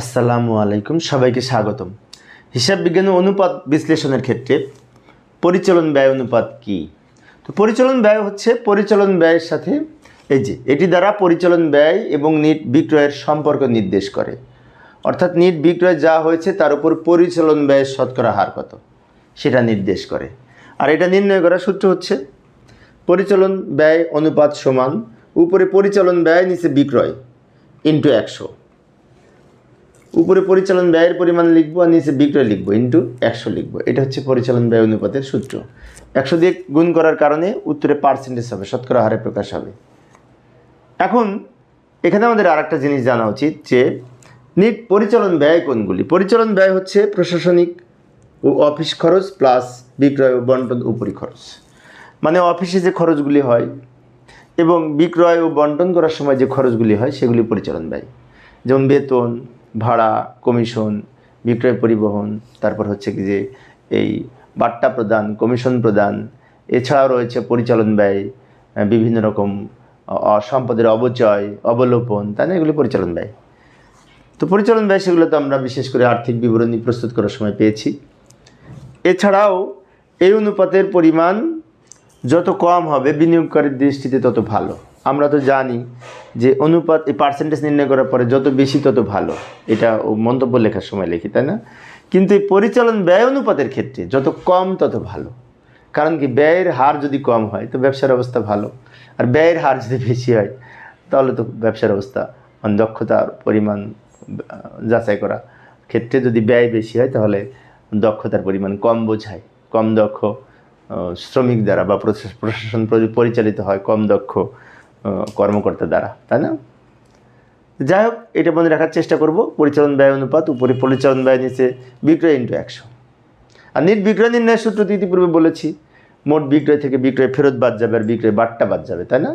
আসসালামু আলাইকুম, সবাইকে স্বাগতম। হিসাব বিজ্ঞান অনুপাত বিশ্লেষণের ক্ষেত্রে পরিচালন ব্যয় অনুপাত কি? তো পরিচালন ব্যয় হচ্ছে, পরিচালন ব্যয়ের সাথে এই যে, এটি দ্বারা পরিচালন ব্যয় এবং নিট বিক্রয়ের সম্পর্ক নির্দেশ করে। অর্থাৎ নিট বিক্রয় যা হয়েছে তার উপর পরিচালন ব্যয়ের শতকরা হার কত? সেটা নির্দেশ করে। আর এটা নির্ণয় করার সূত্র হচ্ছে, পরিচালন ব্যয় অনুপাত সমান, উপরে পরিচালন ব্যয়, নিচে বিক্রয় ইন্টু একশো। উপরে পরিচালন ব্যয়ের পরিমাণ লিখব আর নিচে বিক্রয় লিখব ইন্টু একশো লিখব। এটা হচ্ছে পরিচালন ব্যয় অনুপাতের সূত্র। একশো দিয়ে গুণ করার কারণে উত্তরে পার্সেন্টেজ হবে, শতকরা হারে প্রকাশ হবে। এখন, এখানে আমাদের আর একটা জিনিস জানা উচিত যে, নিট পরিচালন ব্যয় কোনগুলি? পরিচালন ব্যয় হচ্ছে প্রশাসনিক ও অফিস খরচ প্লাস বিক্রয় ও বন্টন উপরি খরচ। মানে অফিসে যে খরচগুলি হয় এবং বিক্রয় ও বন্টন করার সময় যে খরচগুলি হয়, সেগুলি পরিচালন ব্যয়। যেমন বেতন ভাড়া, কমিশন, বিক্রয় পরিবহন, তারপর হচ্ছে কি যে এই বাট্টা প্রদান, কমিশন প্রদান, এছাড়াও রয়েছে পরিচালন ব্যয় বিভিন্ন রকম সম্পদের অবচয়, অবলোপন তাই না, এগুলি পরিচালন ব্যয়। তো পরিচালন ব্যয় সেগুলো তো আমরা বিশেষ করে আর্থিক বিবরণী প্রস্তুত করার সময় পেয়েছি। এছাড়াও এই অনুপাতের পরিমাণ যত কম হবে বিনিয়োগকারীর দৃষ্টিতে তত ভালো। আমরা তো জানি যে অনুপাত, এই পার্সেন্টেজ নির্ণয় করার পরে যত বেশি তত ভালো। এটা মন্তব্য লেখার সময় লিখি, তাই না? কিন্তু এই পরিচালন ব্যয় অনুপাতের ক্ষেত্রে যত কম তত ভালো। কারণ কি, ব্যয়ের হার যদি কম হয়, তো ব্যবসার অবস্থা ভালো। আর ব্যয়ের হার যদি বেশি হয়, তাহলে তো ব্যবসার অবস্থা মানে দক্ষতার পরিমাণ যাচাই করা ক্ষেত্রে যদি ব্যয় বেশি হয়, তাহলে দক্ষতার পরিমাণ কম বোঝায়। কম দক্ষ শ্রমিক দ্বারা বা প্রশাস- প্রশাসন পরি- পরিচালিত হয়, কম দক্ষ কর্মকর্তা দ্বারা, তাই না? যাই হোক এটা মনে রাখার চেষ্টা করব। পরিচালন ব্যয় অনুপাত, উপরে পরিচালন ব্যয়, নিচে বিক্রয় ইন্টু একশো আর নিট বিক্রয় নির্ণয়ের সূত্র ইতিপূর্বে বলেছি, মোট বিক্রয় থেকে বিক্রয় ফেরত বাদ যাবে আর বিক্রয় বাট্টা বাদ যাবে, তাই না?